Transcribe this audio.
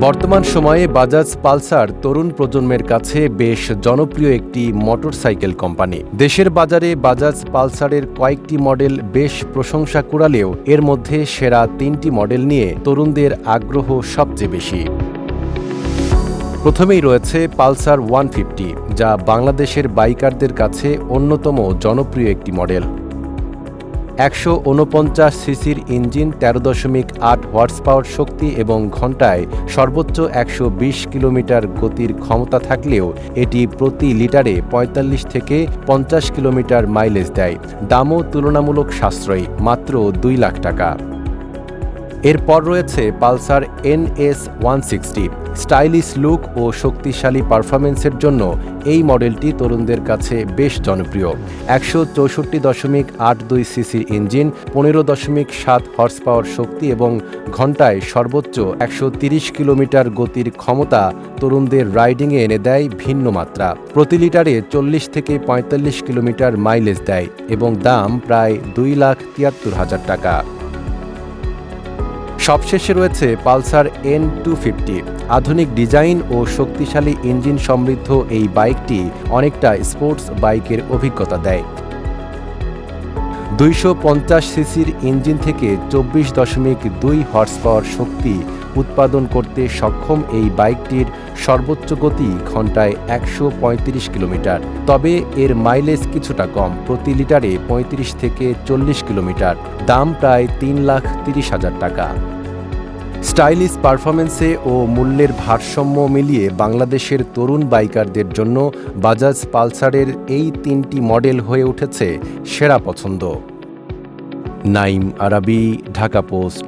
বর্তমান সময়ে বাজাজ পালসার তরুণ প্রজন্মের কাছে বেশ জনপ্রিয় একটি মোটরসাইকেল কোম্পানি। দেশের বাজারে বাজাজ পালসারের কয়েকটি মডেল বেশ প্রশংসা কুড়ালেও এর মধ্যে সেরা তিনটি মডেল নিয়ে তরুণদের আগ্রহ সবচেয়ে বেশি। প্রথমেই রয়েছে পালসার ওয়ান যা বাংলাদেশের বাইকারদের কাছে অন্যতম জনপ্রিয় একটি মডেল। একশো উনপঞ্চাশ সিসির ইঞ্জিন তেরো দশমিক আট হোয়াটস পাওয়ার শক্তি এবং ঘন্টায় সর্বোচ্চ একশো বিশ কিলোমিটার গতির ক্ষমতা থাকলেও এটি প্রতি লিটারে পঁয়তাল্লিশ থেকে পঞ্চাশ কিলোমিটার মাইলেজ দেয়। দামও তুলনামূলক সাশ্রয়ী, মাত্র দুই লাখ টাকা। এরপর রয়েছে Pulsar N S one sixty, stylish look ও শক্তিশালী পারফরমেন্সের জন্য এই মডেলটি তরুণদের কাছে বেশ জনপ্রিয়। একশো চৌষট্টি দশমিক আট দুই সিসির ইঞ্জিন, পনেরো দশমিক সাত হর্স পাওয়ার শক্তি এবং ঘন্টায় সর্বোচ্চ একশো তিরিশ কিলোমিটার গতির ক্ষমতা তরুণদের রাইডিংয়ে এনে দেয় ভিন্ন মাত্রা। প্রতি লিটারে চল্লিশ থেকে পঁয়তাল্লিশ কিলোমিটার মাইলেজ দেয় এবং দাম প্রায় দুই লাখ তিয়াত্তর হাজার টাকা। সবশেষে রয়েছে পালসার এন টু ফিফটি আধুনিক ডিজাইন ও শক্তিশালী ইঞ্জিন সমৃদ্ধ এই বাইকটি অনেকটা স্পোর্টস বাইকের অভিজ্ঞতা দেয়। দুইশো পঞ্চাশ সিসির ইঞ্জিন থেকে চব্বিশ দশমিক দুই হর্স পাওয়ার শক্তি উৎপাদন করতে সক্ষম এই বাইকটির সর্বোচ্চ গতি ঘন্টায় একশো পঁয়ত্রিশ কিলোমিটার। তবে এর মাইলেজ কিছুটা কম, প্রতি লিটারে পঁয়ত্রিশ থেকে চল্লিশ কিলোমিটার। দাম প্রায় তিন লাখ তিরিশ হাজার টাকা। স্টাইলিশ পারফরমেন্সে ও মূল্যের ভারসাম্য মিলিয়ে বাংলাদেশের তরুণ বাইকারদের জন্য বাজাজ পালসারের এই তিনটি মডেল হয়ে উঠেছে সেরা পছন্দ। নাইম আরাবি, ঢাকা পোস্ট।